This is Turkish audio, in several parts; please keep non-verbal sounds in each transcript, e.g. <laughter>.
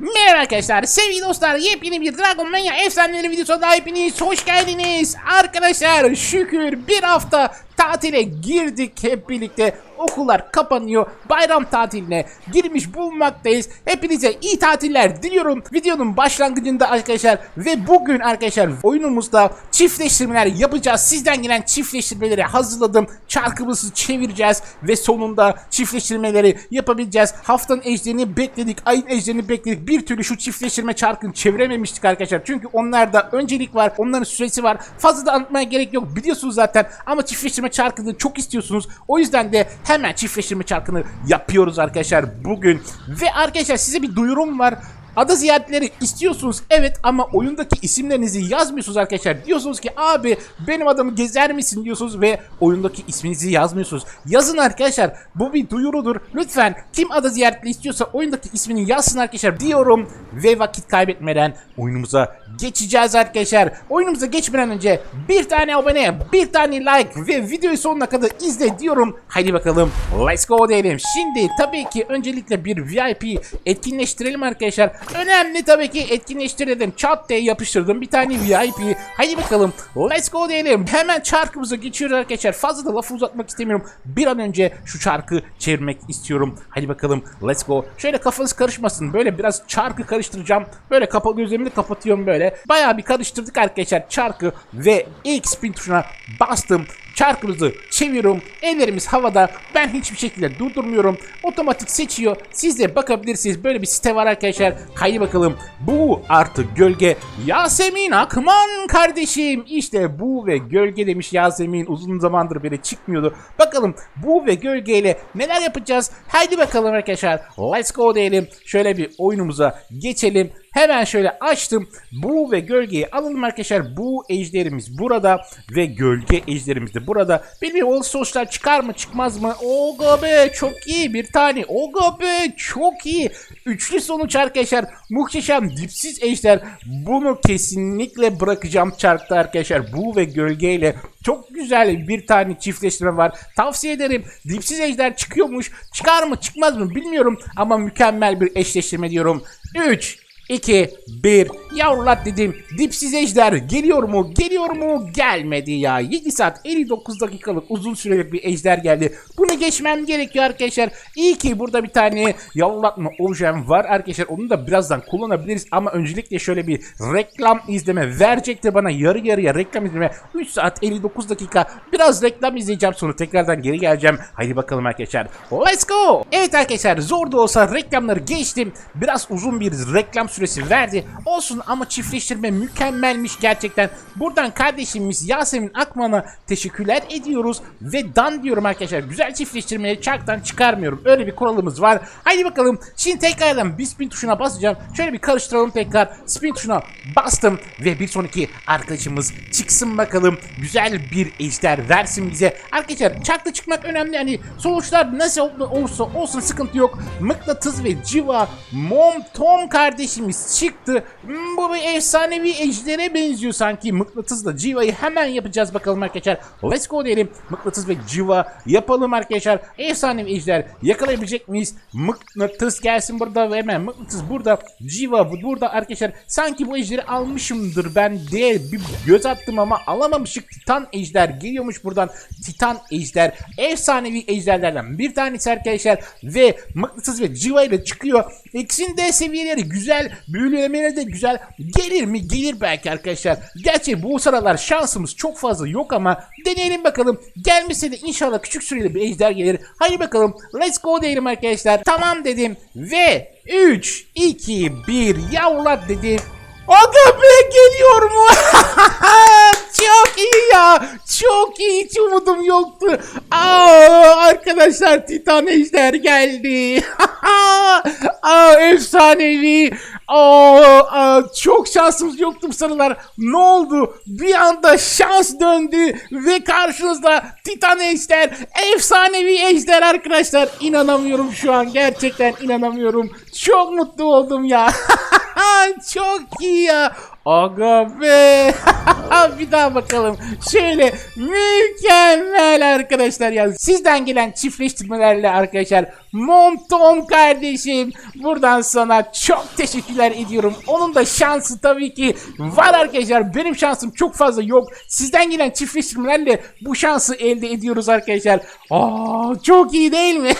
Merhaba arkadaşlar, sevgili dostlar, yepyeni bir Dragon Mania efsaneleri videosuna daha hepiniz hoş geldiniz. Arkadaşlar şükür bir hafta tatile girdik hep birlikte. Okullar kapanıyor, bayram tatiline girmiş bulunmaktayız. Hepinize iyi tatiller diliyorum. Videonun başlangıcında arkadaşlar ve bugün arkadaşlar oyunumuzda çiftleştirmeler yapacağız. Sizden gelen çiftleştirmeleri hazırladım. Çarkımızı çevireceğiz ve sonunda çiftleştirmeleri yapabileceğiz. Haftanın ejderini bekledik, ayın ejderini bekledik. Bir türlü şu çiftleştirme çarkını çevirememiştik arkadaşlar. Çünkü onlarda öncelik var, onların süresi var. Fazla da anlatmaya gerek yok. Biliyorsunuz zaten ama çiftleştirme çarkını çok istiyorsunuz. O yüzden de hemen çiftleştirme çarkını yapıyoruz arkadaşlar bugün. Ve arkadaşlar size bir duyurum var. Ada ziyaretleri istiyorsunuz evet ama oyundaki isimlerinizi yazmıyorsunuz arkadaşlar. Diyorsunuz ki abi benim adamı gezer misin diyorsunuz ve oyundaki isminizi yazmıyorsunuz. Yazın arkadaşlar bu bir duyurudur. Lütfen kim ada ziyaretli istiyorsa oyundaki ismini yazsın arkadaşlar diyorum. Ve vakit kaybetmeden oyunumuza geçeceğiz arkadaşlar. Oyunumuza geçmeden önce bir tane abone, bir tane like ve videoyu sonuna kadar izle diyorum. Haydi bakalım let's go diyelim. Şimdi tabii ki öncelikle bir VIP etkinleştirelim arkadaşlar. Önemli tabii ki etkinleştirelim. Chat diye yapıştırdım bir tane VIP. Haydi bakalım let's go diyelim. Hemen çarkımıza geçiyoruz arkadaşlar. Fazla da lafı uzatmak istemiyorum. Bir an önce şu çarkı çevirmek istiyorum. Haydi bakalım let's go. Şöyle kafanız karışmasın. Böyle biraz çarkı karıştıracağım. Böyle kapa gözlerimi kapatıyorum böyle. Bayağı bir karıştırdık arkadaşlar çarkı ve ilk spin tuşuna bastım. Çarkımızı çeviriyorum. Ellerimiz havada. Ben hiçbir şekilde durdurmuyorum. Otomatik seçiyor. Siz de bakabilirsiniz. Böyle bir site var arkadaşlar. Haydi bakalım. Bu artı gölge. Yasemin Akman kardeşim. İşte bu ve gölge demiş Yasemin. Uzun zamandır beri çıkmıyordu. Bakalım bu ve gölgeyle neler yapacağız? Haydi bakalım arkadaşlar. Let's go diyelim. Şöyle bir oyunumuza geçelim. Hemen şöyle açtım. Bu ve gölgeyi alalım arkadaşlar. Bu ejderimiz burada ve gölge ejderimiz de burada. Bilmiyorum o sonuçlar çıkar mı çıkmaz mı? Oga be çok iyi bir tane. Oga be çok iyi. Üçlü sonuç arkadaşlar. Muhteşem dipsiz ejder. Bunu kesinlikle bırakacağım çarkta arkadaşlar. Bu ve gölgeyle çok güzel bir tane çiftleştirme var. Tavsiye ederim. Dipsiz ejder çıkıyormuş. Çıkar mı çıkmaz mı bilmiyorum. Ama mükemmel bir eşleştirme diyorum. 3 2, 1. Yavrular dedim. Dipsiz ejder geliyor mu? Geliyor mu? Gelmedi ya. 7 saat 59 dakikalık uzun süreli bir ejder geldi. Bunu geçmem gerekiyor arkadaşlar. İyi ki burada bir tane yavrulatma objem var arkadaşlar. Onu da birazdan kullanabiliriz. Ama öncelikle şöyle bir reklam izleme verecekti bana. Yarı yarıya reklam izleme. 3 saat 59 dakika. Biraz reklam izleyeceğim sonra tekrardan geri geleceğim. Haydi bakalım arkadaşlar. Let's go. Evet arkadaşlar zor da olsa reklamları geçtim. Biraz uzun bir reklam süresi verdi. Olsun ama çiftleştirme mükemmelmiş gerçekten. Buradan kardeşimiz Yasemin Akman'a teşekkürler ediyoruz. Ve dan diyorum arkadaşlar. Güzel çiftleştirmeyi çarktan çıkarmıyorum. Öyle bir kuralımız var. Haydi bakalım. Şimdi tekrardan bir spin tuşuna basacağım. Şöyle bir karıştıralım tekrar. Spin tuşuna bastım. Ve bir sonraki arkadaşımız çıksın bakalım. Güzel bir ejder versin bize. Arkadaşlar çarkta çıkmak önemli. Hani sonuçlar nasıl olursa olsun sıkıntı yok. Mıknatıs ve civa mom tom kardeşimiz çıktı. Bu bir efsanevi ejdere benziyor sanki. Mıknatısla civayı hemen yapacağız bakalım arkadaşlar. Let's go diyelim. Mıknatıs ve civa yapalım arkadaşlar. Efsanevi ejder yakalayabilecek miyiz? Mıknatıs gelsin burada ve hemen mıknatıs burada. Civa bu- burada arkadaşlar. Sanki bu ejderi almışımdır ben diye bir göz attım ama alamamışık. Titan ejder geliyormuş buradan. Titan ejder. Efsanevi ejderlerden bir tanesi arkadaşlar. Ve mıknatıs ve civa ile çıkıyor. İkisinin de seviyeleri güzel. Büyülemeleri de güzel. Gelir mi? Gelir belki arkadaşlar. Gerçi bu sıralar şansımız çok fazla yok ama deneyelim bakalım. Gelmese de inşallah küçük süreli bir ejder gelir. Hadi bakalım. Let's go diyelim arkadaşlar. Tamam dedim. Ve 3, 2, 1 yavrular dedim. Aga be geliyor mu? <laughs> Çok iyi ya. Çok iyi. Hiç umudum yoktu. Aa, arkadaşlar Titan Ejder geldi. <laughs> Aa, efsanevi. Aa, aa, çok şansımız yoktu bu sıralar. Ne oldu? Bir anda şans döndü ve karşınızda Titan Ejder, efsanevi Ejder arkadaşlar. İnanamıyorum şu an. Gerçekten inanamıyorum. Çok mutlu oldum ya. <laughs> Çok iyi ya. Aga be. <laughs> bir daha bakalım. Şöyle mükemmel arkadaşlar ya. Sizden gelen çiftleştirmelerle arkadaşlar. Montom kardeşim. Buradan sana çok teşekkürler ediyorum. Onun da şansı tabii ki var arkadaşlar. Benim şansım çok fazla yok. Sizden gelen çiftleştirmelerle bu şansı elde ediyoruz arkadaşlar. Aa, çok iyi değil mi?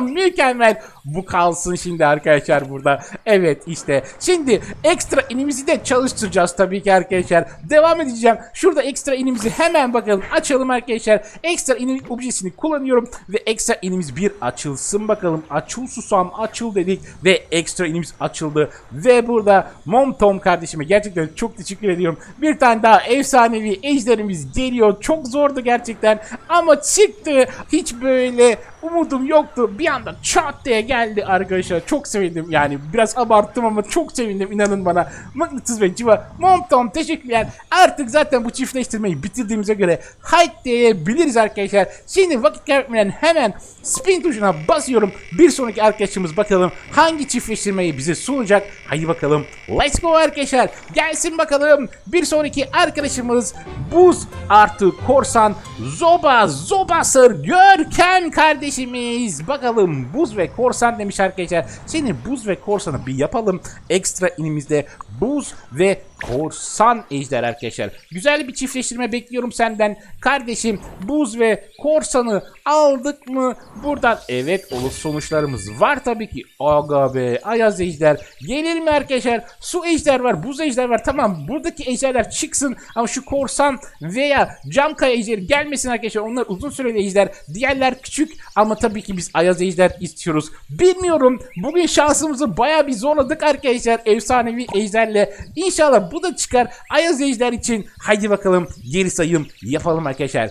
<laughs> Mükemmel. Bu kalsın şimdi arkadaşlar burada. Evet işte. Şimdi ekstra inimizi de çalıştıracağız tabii ki arkadaşlar. Devam edeceğim. Şurada ekstra inimizi hemen bakalım. Açalım arkadaşlar. Ekstra inim objesini kullanıyorum. Ve ekstra inimiz bir açılsın bakalım. Açıl susam açıl dedik. Ve ekstra inimiz açıldı. Ve burada Mom Tom kardeşime gerçekten çok teşekkür ediyorum. Bir tane daha efsanevi ejderimiz geliyor. Çok zordu gerçekten. Ama çıktı. Hiç böyle umudum yoktu. Bir anda çat diye geldi arkadaşlar. Çok sevindim yani. Biraz abarttım ama çok sevindim inanın bana. Mıknatıs ve Civa. Montom teşekkürler. Artık zaten bu çiftleştirmeyi bitirdiğimize göre hide diyebiliriz arkadaşlar. Şimdi vakit kaybetmeden hemen spin tuşuna basıyorum. Bir sonraki arkadaşımız bakalım hangi çiftleştirmeyi bize sunacak. Haydi bakalım. Let's go arkadaşlar. Gelsin bakalım. Bir sonraki arkadaşımız Buz artı Korsan Zoba Zobasır Görkem kardeşimiz. Bakalım Buz ve Korsan demiş arkadaşlar. Şimdi Buz ve Korsan'ı bir yapalım. Ekstra inimizde Buz ve Korsan ejder arkadaşlar. Güzel bir çiftleştirme bekliyorum senden. Kardeşim Buz ve Korsan'ı aldık mı? Buradan evet olur sonuçlarımız var tabii ki. Aga be Ayaz ejder. Gelir mi arkadaşlar? Su ejder var, buz ejder var. Tamam buradaki ejderler çıksın ama şu korsan veya cam kaya ejderi gelmesin arkadaşlar. Onlar uzun süreli ejder. Diğerler küçük ama tabii ki biz Ayaz ejder istiyoruz. Bilmiyorum. Bugün şansımızı baya bir zorladık arkadaşlar. Efsanevi ejderle. İnşallah bu da çıkar. Ayaz ejder için. Haydi bakalım geri sayım yapalım arkadaşlar.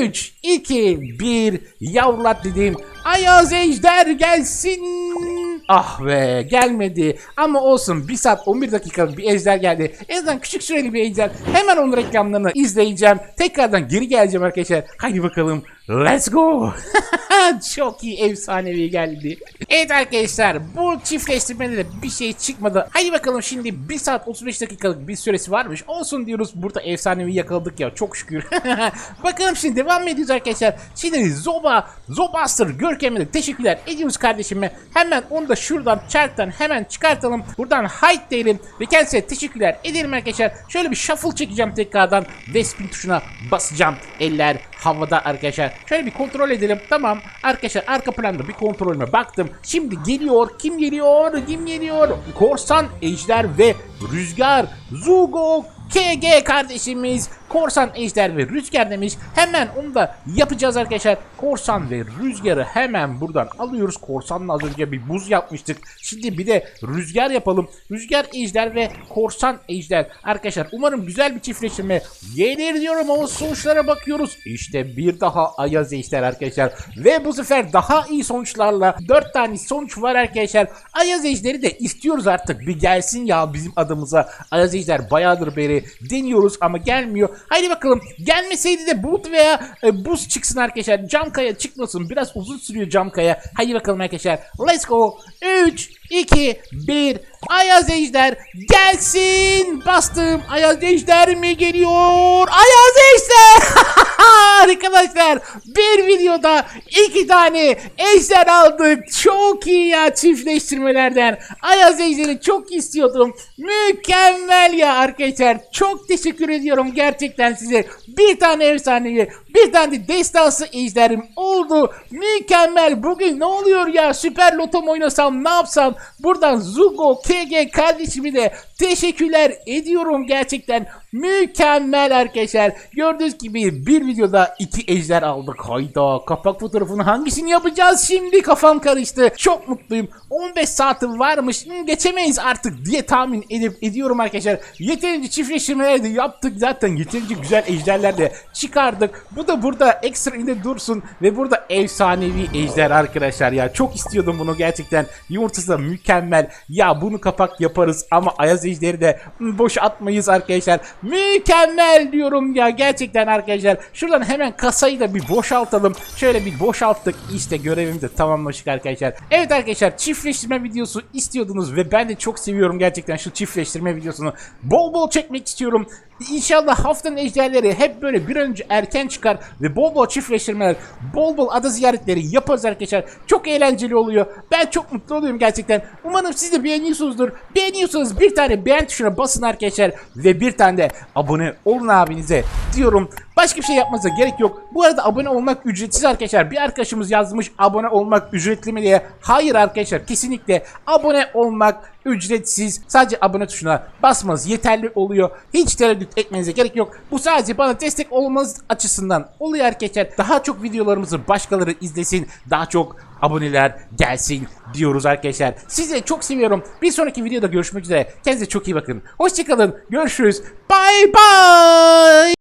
3, 2, 1 yavrulat dedim. Ayaz ejder gelsin. Ah be gelmedi. Ama olsun 1 saat 11 dakikalık bir ejder geldi. En azından küçük süreli bir ejder. Hemen onun reklamlarını izleyeceğim. Tekrardan geri geleceğim arkadaşlar. Haydi bakalım. Let's go. <laughs> Çok iyi efsanevi geldi. Evet arkadaşlar bu çiftleştirmede de bir şey çıkmadı. Haydi bakalım şimdi 1 saat 35 dakikalık bir süresi varmış. Olsun diyoruz burada efsanevi yakaladık ya çok şükür. <laughs> bakalım şimdi devam ediyoruz arkadaşlar. Şimdi Zoba, Zobaster Görkem'e de teşekkürler ediyoruz kardeşime. Hemen onu da şuradan çarktan hemen çıkartalım. Buradan hide diyelim ve kendisine teşekkürler edelim arkadaşlar. Şöyle bir shuffle çekeceğim tekrardan ve tuşuna basacağım. Eller havada arkadaşlar. Şöyle bir kontrol edelim. Tamam arkadaşlar arka planda bir kontrolüme baktım. Şimdi geliyor. Kim geliyor? Kim geliyor? Korsan, Ejder ve Rüzgar. Zugo KG kardeşimiz Korsan Ejder ve Rüzgar demiş. Hemen onu da yapacağız arkadaşlar. Korsan ve Rüzgar'ı hemen buradan alıyoruz. Korsanla az önce bir buz yapmıştık. Şimdi bir de Rüzgar yapalım. Rüzgar Ejder ve Korsan Ejder. Arkadaşlar umarım güzel bir çiftleştirme gelir diyorum ama sonuçlara bakıyoruz. İşte bir daha Ayaz Ejder arkadaşlar. Ve bu sefer daha iyi sonuçlarla 4 tane sonuç var arkadaşlar. Ayaz Ejder'i de istiyoruz artık. Bir gelsin ya bizim adımıza. Ayaz Ejder bayağıdır beri deniyoruz ama gelmiyor. Haydi bakalım gelmeseydi de bulut veya e, buz çıksın arkadaşlar. Cam kaya çıkmasın. Biraz uzun sürüyor cam kaya. Haydi bakalım arkadaşlar. Let's go. 3, 2, 1. Ayaz Ejder gelsin. Bastım. Ayaz Ejder mi geliyor? Ayaz. Arkadaşlar bir videoda iki tane ejder aldık. Çok iyi ya çiftleştirmelerden. Ayaz ejderi çok istiyordum. Mükemmel ya arkadaşlar. Çok teşekkür ediyorum gerçekten size. Bir tane efsanevi, tane de destansı ejderim oldu. Mükemmel. Bugün ne oluyor ya? Süper loto oynasam ne yapsam? Buradan Zugo KG kardeşimi de teşekkürler ediyorum gerçekten. Mükemmel arkadaşlar. Gördüğünüz gibi bir videoda iki ejder aldık. Hayda kapak fotoğrafını hangisini yapacağız şimdi kafam karıştı. Çok mutluyum. 15 saatim varmış. Hmm, geçemeyiz artık diye tahmin edip ediyorum arkadaşlar. Yeterince çiftleştirmeler de yaptık zaten. Yeterince güzel ejderler de çıkardık. Bu da burada ekstra inde dursun ve burada efsanevi ejder arkadaşlar ya. Çok istiyordum bunu gerçekten. Yumurtası da mükemmel. Ya bunu kapak yaparız ama Ayaz ejderi de hmm, boş atmayız arkadaşlar. Mükemmel diyorum ya gerçekten arkadaşlar. Şuradan hemen kasayı da bir boşaltalım. Şöyle bir boşalttık. İşte görevimi de tamamladık arkadaşlar. Evet arkadaşlar çiftleştirme videosu istiyordunuz ve ben de çok seviyorum gerçekten şu çiftleştirme videosunu. Bol bol çekmek istiyorum. İnşallah haftanın ejderleri hep böyle bir önce erken çıkar ve bol bol çiftleştirmeler, bol bol ada ziyaretleri yaparız arkadaşlar. Çok eğlenceli oluyor. Ben çok mutlu oluyorum gerçekten. Umarım siz de beğeniyorsunuzdur. Beğeniyorsanız bir tane beğen tuşuna basın arkadaşlar ve bir tane de abone olun abinize diyorum. Başka bir şey yapmanıza gerek yok. Bu arada abone olmak ücretsiz arkadaşlar. Bir arkadaşımız yazmış abone olmak ücretli mi diye. Hayır arkadaşlar kesinlikle abone olmak ücretsiz. Sadece abone tuşuna basmanız yeterli oluyor. Hiç tereddüt etmenize gerek yok. Bu sadece bana destek olmanız açısından oluyor arkadaşlar. Daha çok videolarımızı başkaları izlesin. Daha çok aboneler gelsin diyoruz arkadaşlar. Sizi çok seviyorum. Bir sonraki videoda görüşmek üzere. Kendinize çok iyi bakın. Hoşçakalın. Görüşürüz. Bye bye.